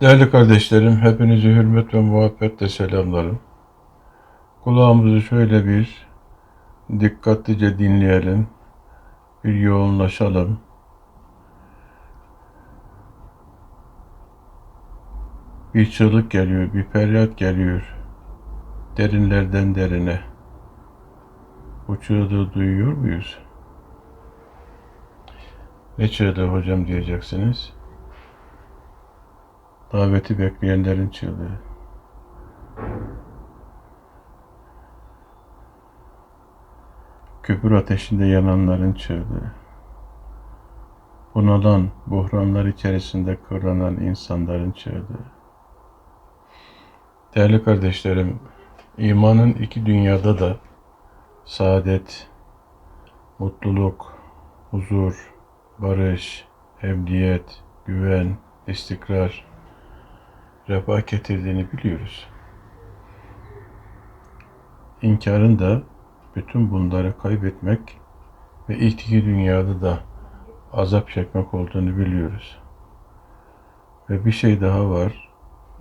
Değerli kardeşlerim, hepinizi hürmet ve muhabbetle selamlarım. Kulağımızı şöyle bir dikkatlice dinleyelim, bir yoğunlaşalım. Bir çığlık geliyor, bir feryat geliyor. Derinlerden derine. Bu çığlığı duyuyor muyuz? Ne çığlığı hocam diyeceksiniz. Daveti bekleyenlerin çığlığı. Küfür ateşinde yananların çığlığı. Bunalan, buhranlar içerisinde kıvranan insanların çığlığı. Değerli kardeşlerim, imanın iki dünyada da saadet, mutluluk, huzur, barış, emniyet, güven, istikrar, refah getirdiğini biliyoruz. İnkarın da bütün bunları kaybetmek ve ilk iki dünyada da azap çekmek olduğunu biliyoruz. Ve bir şey daha var.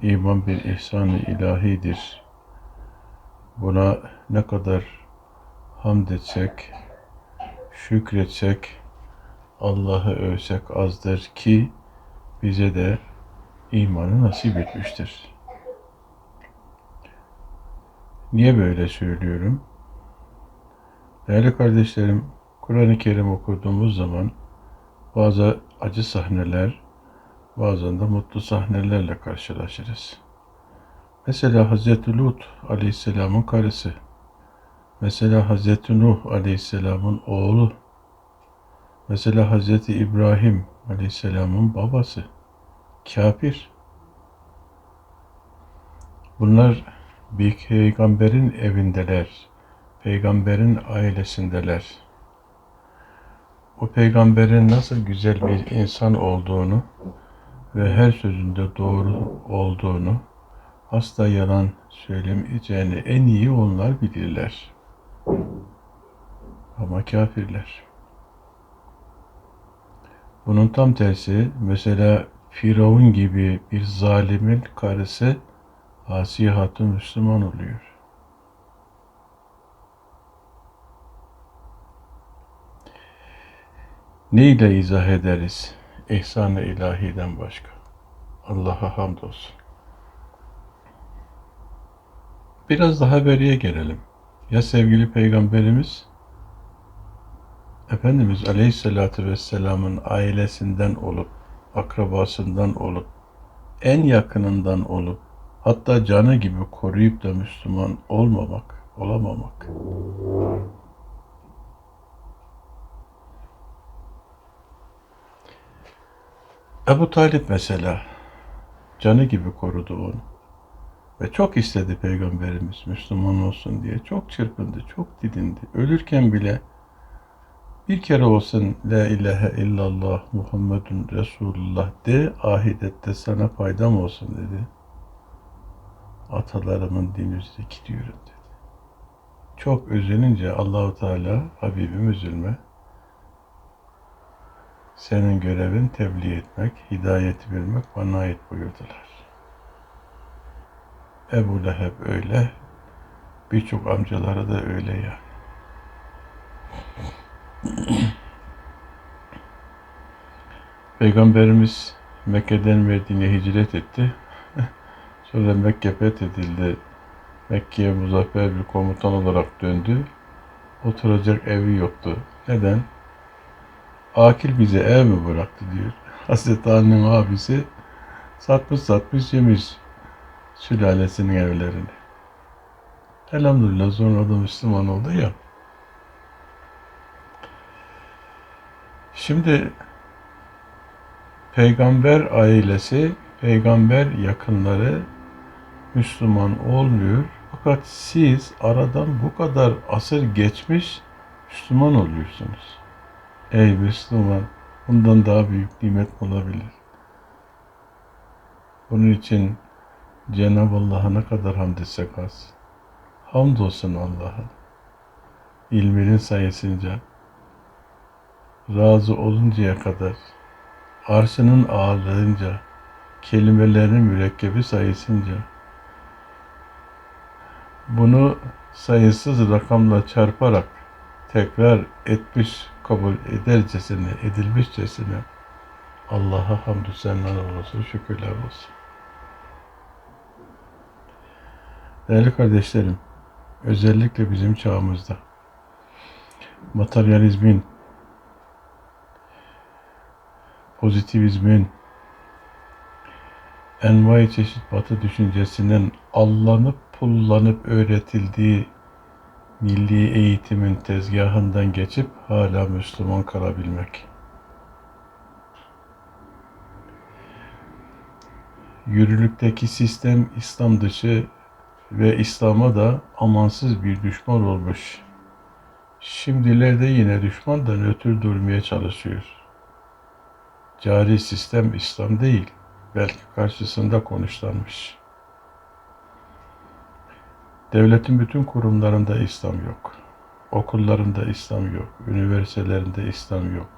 İman bir ihsan-ı ilahidir. Buna ne kadar hamd etsek, şükretsek, Allah'ı övsek azdır ki bize de imanı nasip etmiştir. Niye böyle söylüyorum? Değerli kardeşlerim, Kur'an-ı Kerim okuduğumuz zaman bazı acı sahneler, bazen de mutlu sahnelerle karşılaşırız. Mesela Hz. Lut aleyhisselamın karısı, mesela Hz. Nuh aleyhisselamın oğlu, mesela Hz. İbrahim aleyhisselamın babası, kafir. Bunlar bir peygamberin evindeler, peygamberin ailesindeler. O peygamberin nasıl güzel bir insan olduğunu ve her sözünde doğru olduğunu, asla yalan söylemeyeceğini en iyi onlar bilirler. Ama kafirler. Bunun tam tersi mesela Firavun gibi bir zalimin karısı Asiye Hatun Müslüman oluyor. Ne ile izah ederiz ihsan-ı ilahiden başka? Allah'a hamdolsun. Biraz daha beriye gelelim. Ya sevgili peygamberimiz Efendimiz Aleyhisselatü Vesselam'ın ailesinden olup, akrabasından olup, en yakınından olup, hatta canı gibi koruyup da Müslüman olmamak, olamamak. Ebu Talip mesela, canı gibi korudu onu. Ve çok istedi Peygamberimiz Müslüman olsun diye. Çok çırpındı, çok didindi. Ölürken bile bir kere olsun La ilahe illallah Muhammedun Resulullah de ahirette sana faydam olsun dedi. Atalarımın din üzere gidiyorum dedi. Çok özenince Allahu Teala Habibim üzülme. Senin görevin tebliğ etmek, hidayeti vermek bana ait buyurdular. Ebu Leheb öyle, birçok amcaları da öyle yani. Peygamberimiz Mekke'den Medine'ye hicret etti. Sonra Mekke fethedildi. Mekke'ye muzaffer bir komutan olarak döndü. Oturacak evi yoktu. Neden? Akil bize ev mi bıraktı diyor. Hazreti Ali'nin abisi satmış satmış yemiş sülalesinin evlerini. Elhamdülillah sonra da Müslüman oldu ya. Şimdi peygamber ailesi, peygamber yakınları Müslüman olmuyor. Fakat siz aradan bu kadar asır geçmiş Müslüman oluyorsunuz. Ey Müslüman, bundan daha büyük nimet olabilir. Bunun için Cenab-ı Allah'a ne kadar hamd etsek az. Hamdolsun Allah'a. İlminin sayesinde razı oluncaya kadar, arşının ağırlığınca, kelimelerin mürekkebi sayısınca. Bunu sayısız rakamla çarparak tekrar etmiş kabul edercesine, edilmişçesine Allah'a hamdü senalar olsun, şükürler olsun. Değerli kardeşlerim, özellikle bizim çağımızda materyalizmin, pozitivizmin, envai çeşit batı düşüncesinin allanıp pullanıp öğretildiği milli eğitimin tezgahından geçip hala Müslüman kalabilmek. Yürürlükteki sistem İslam dışı ve İslam'a da amansız bir düşman olmuş. Şimdilerde yine düşman da nötr durmaya çalışıyor. Cari sistem İslam değil, belki karşısında konuşlanmış. Devletin bütün kurumlarında İslam yok. Okullarında İslam yok. Üniversitelerinde İslam yok.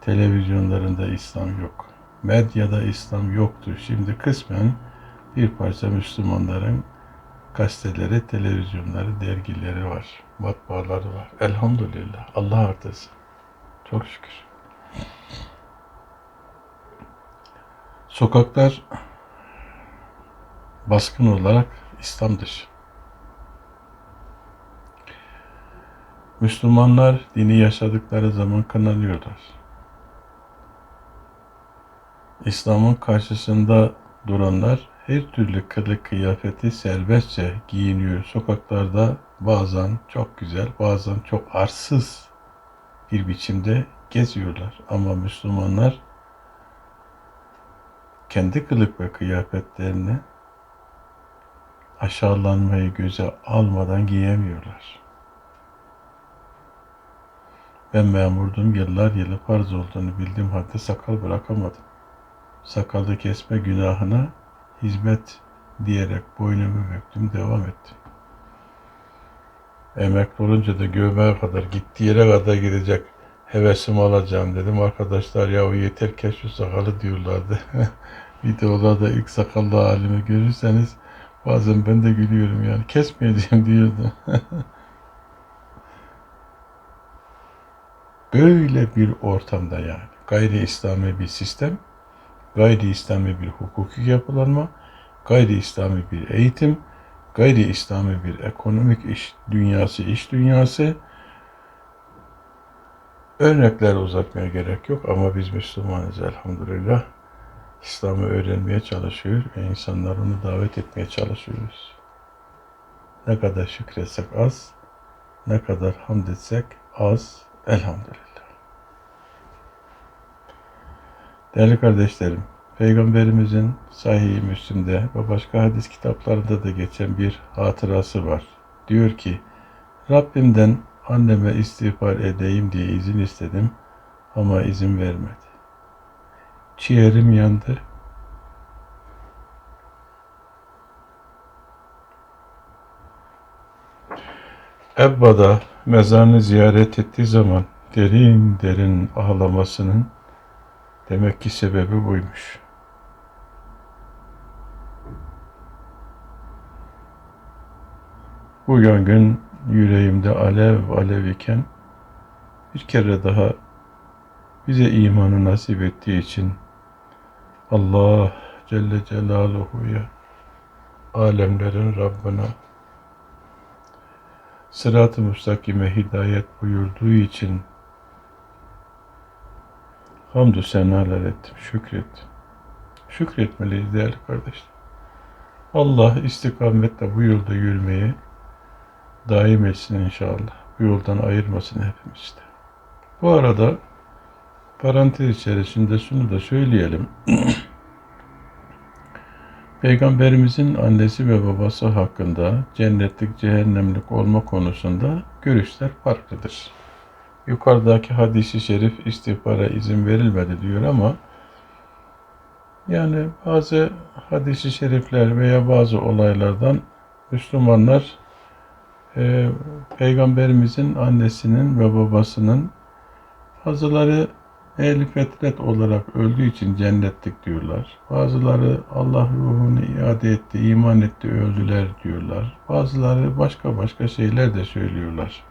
Televizyonlarında İslam yok. Medyada İslam yoktu. Şimdi kısmen bir parça Müslümanların gazeteleri, televizyonları, dergileri var. Matbaaları var. Elhamdülillah. Allah artırsın. Çok şükür. Sokaklar baskın olarak İslam dışı. Müslümanlar dini yaşadıkları zaman kınanıyorlar. İslam'ın karşısında duranlar her türlü kılık kıyafeti serbestçe giyiniyor. Sokaklarda bazen çok güzel, bazen çok arsız bir biçimde geziyorlar. Ama Müslümanlar kendi kılık ve kıyafetlerini aşağılanmayı göze almadan giyemiyorlar. Ben memurdum yıllar yılı farz olduğunu bildiğim halde sakal bırakamadım. Sakalı kesme günahına hizmet diyerek boynumu büktüm, devam ettim. Emekli olunca da göbeğe kadar, gittiği yere kadar gidecek hevesimi alacağım dedim. Arkadaşlar ya yeter kes şu sakalı diyorlardı. Videolarda ilk sakallı halimi görürseniz bazen ben de gülüyorum yani kesmeyeceğim diyordu. Böyle bir ortamda yani gayri İslami bir sistem, gayri İslami bir hukuki yapılanma, gayri İslami bir eğitim, gayri İslami bir ekonomik iş dünyası, iş dünyası. Örnekler uzatmaya gerek yok ama biz Müslümanız elhamdülillah. İslam'ı öğrenmeye çalışıyor ve insanları onu davet etmeye çalışıyoruz. Ne kadar şükretsek az, ne kadar hamd etsek az elhamdülillah. Değerli kardeşlerim, Peygamberimizin Sahih-i Müslim'de ve başka hadis kitaplarında da geçen bir hatırası var. Diyor ki, Rabbimden anneme istiğfar edeyim diye izin istedim ama izin vermedi. Ciğerim yandı. Ebba'da mezarını ziyaret ettiği zaman derin derin ağlamasının demek ki sebebi buymuş. Bu yangın yüreğimde alev alev iken bir kere daha bize imanı nasip ettiği için Allah Celle Celaluhu'ya alemlerin Rabbına sırat-ı müstakime hidayet buyurduğu için hamdü senalar ettim, şükrettim. Şükretmeliyiz değerli kardeşler. Allah istikametle bu yolda yürümeyi daim etsin inşallah. Bu yoldan ayırmasın hepimizi de. Bu arada parantez içerisinde şunu da söyleyelim. Peygamberimizin annesi ve babası hakkında cennetlik cehennemlik olma konusunda görüşler farklıdır. Yukarıdaki hadisi şerif istiğfara izin verilmedi diyor ama yani bazı hadisi şerifler veya bazı olaylardan Müslümanlar e, Peygamberimizin annesinin ve babasının bazıları ehli fetret olarak öldüğü için cennetlik diyorlar. Bazıları Allah ruhunu iade etti, iman etti, öldüler diyorlar. Bazıları başka başka şeyler de söylüyorlar.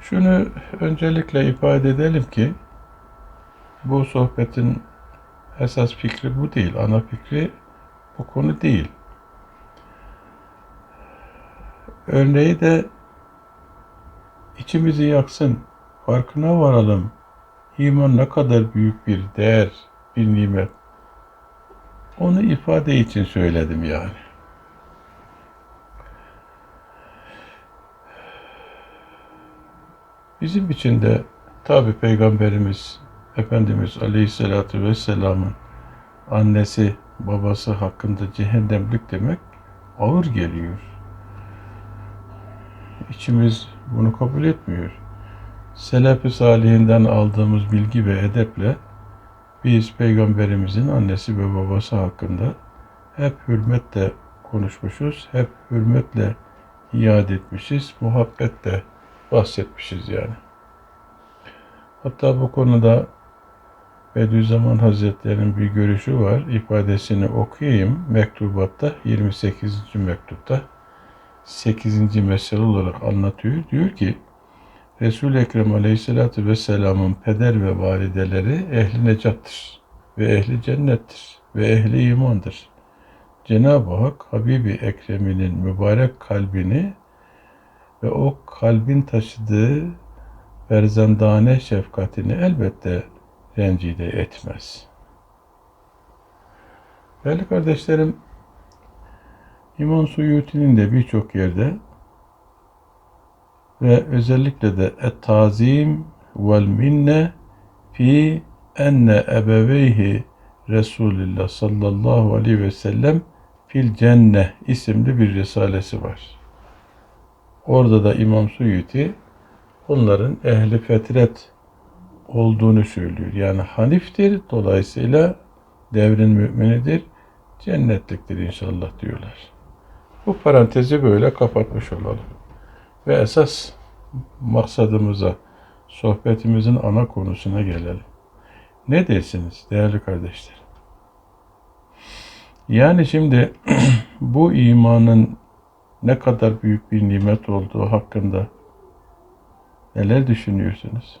Şunu öncelikle ifade edelim ki bu sohbetin esas fikri bu değil. Ana fikri bu konu değil. Örneği de içimizi yaksın, farkına varalım. İman ne kadar büyük bir değer, bir nimet. Onu ifade için söyledim yani. Bizim için de tabi Peygamberimiz Efendimiz Aleyhisselatü Vesselam'ın annesi babası hakkında cehennemlik demek ağır geliyor. İçimiz bunu kabul etmiyor. Selef-i Salihinden aldığımız bilgi ve edeple biz Peygamberimizin annesi ve babası hakkında hep hürmetle konuşmuşuz, hep hürmetle iade etmişiz, muhabbetle bahsetmişiz yani. Hatta bu konuda Bediüzzaman Hazretleri'nin bir görüşü var. ifadesini okuyayım. Mektubatta 28. mektupta 8. mesele olarak anlatıyor. Diyor ki Resul-i Ekrem Aleyhisselatü Vesselam'ın peder ve valideleri ehli necattır ve ehli cennettir ve ehli imandır. Cenab-ı Hak Habibi Ekrem'inin mübarek kalbini ve o kalbin taşıdığı verzendane şefkatini elbette rencide etmez. Değerli kardeşlerim, İmam Suyuti'nin de birçok yerde ve özellikle de et-tazim vel minne fi enne ebeveyhi Resulullah sallallahu aleyhi ve sellem fil cenne isimli bir risalesi var. Orada da İmam Suyuti onların ehli fetret olduğunu söylüyor. Yani haniftir, dolayısıyla devrin müminidir, cennetliktir inşallah diyorlar. Bu parantezi böyle kapatmış olalım. Ve esas maksadımıza, sohbetimizin ana konusuna gelelim. Ne dersiniz değerli kardeşler? Yani şimdi bu imanın ne kadar büyük bir nimet olduğu hakkında neler düşünüyorsunuz?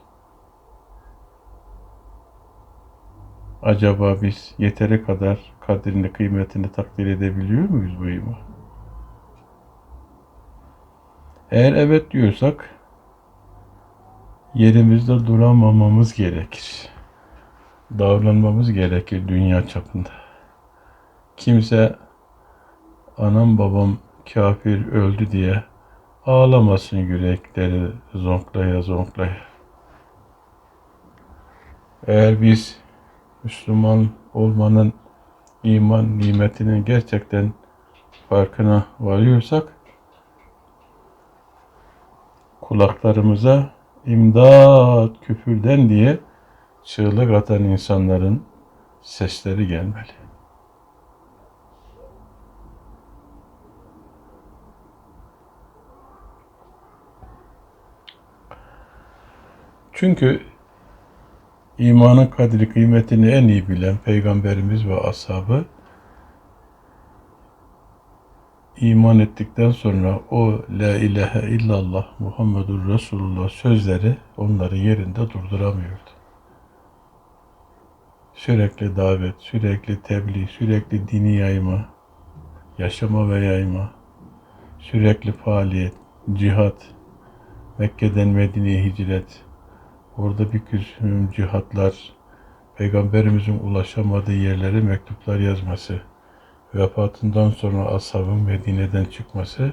Acaba biz yeteri kadar kadrini, kıymetini takdir edebiliyor muyuz bu iman? Eğer evet diyorsak yerimizde duramamamız gerekir. Davranmamız gerekir dünya çapında. Kimse anam babam kafir öldü diye ağlamasın yürekleri zonklaya zonklaya. Eğer biz Müslüman olmanın iman nimetinin gerçekten farkına varıyorsak kulaklarımıza imdat küfürden diye çığlık atan insanların sesleri gelmeli. Çünkü imanın kadri kıymetini en iyi bilen peygamberimiz ve ashabı iman ettikten sonra o la ilahe illallah Muhammedur Resulullah sözleri onları yerinde durduramıyordu. Sürekli davet, sürekli tebliğ, sürekli dini yayma, yaşama ve yayma, sürekli faaliyet, cihat, Mekke'den Medine'ye hicret, orada bir kısım cihatlar, Peygamberimizin ulaşamadığı yerlere mektuplar yazması, vefatından sonra ashabın Medine'den çıkması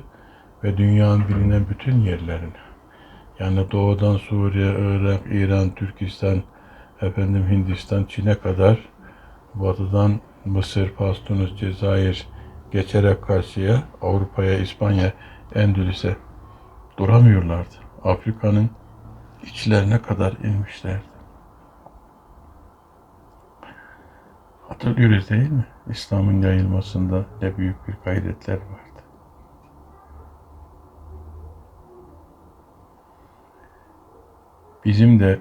ve dünyanın bilinen bütün yerlerini yani doğudan Suriye, Irak, İran, Türkistan, efendim Hindistan, Çin'e kadar batıdan Mısır, Pastunus, Cezayir geçerek karşıya Avrupa'ya, İspanya, Endülüs'e duramıyorlardı. Afrika'nın içlerine kadar inmişlerdi. Hatırlıyoruz değil mi? İslam'ın yayılmasında ne büyük bir gayretler vardı. Bizim de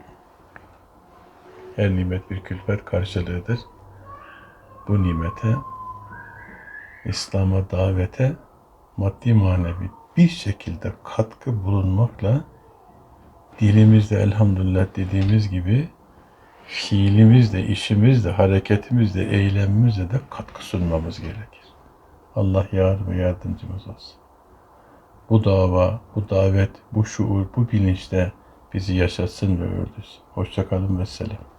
her nimet bir külfet karşılığıdır. Bu nimete, İslam'a davete maddi manevi bir şekilde katkı bulunmakla dilimizde elhamdülillah dediğimiz gibi fiilimizde, işimizde, hareketimizde, eylemimizde de katkı sunmamız gerekir. Allah yardım yardımcımız olsun. Bu dava, bu davet, bu şuur, bu bilinçte bizi yaşatsın ve ördürsün. Hoşçakalın ve selam.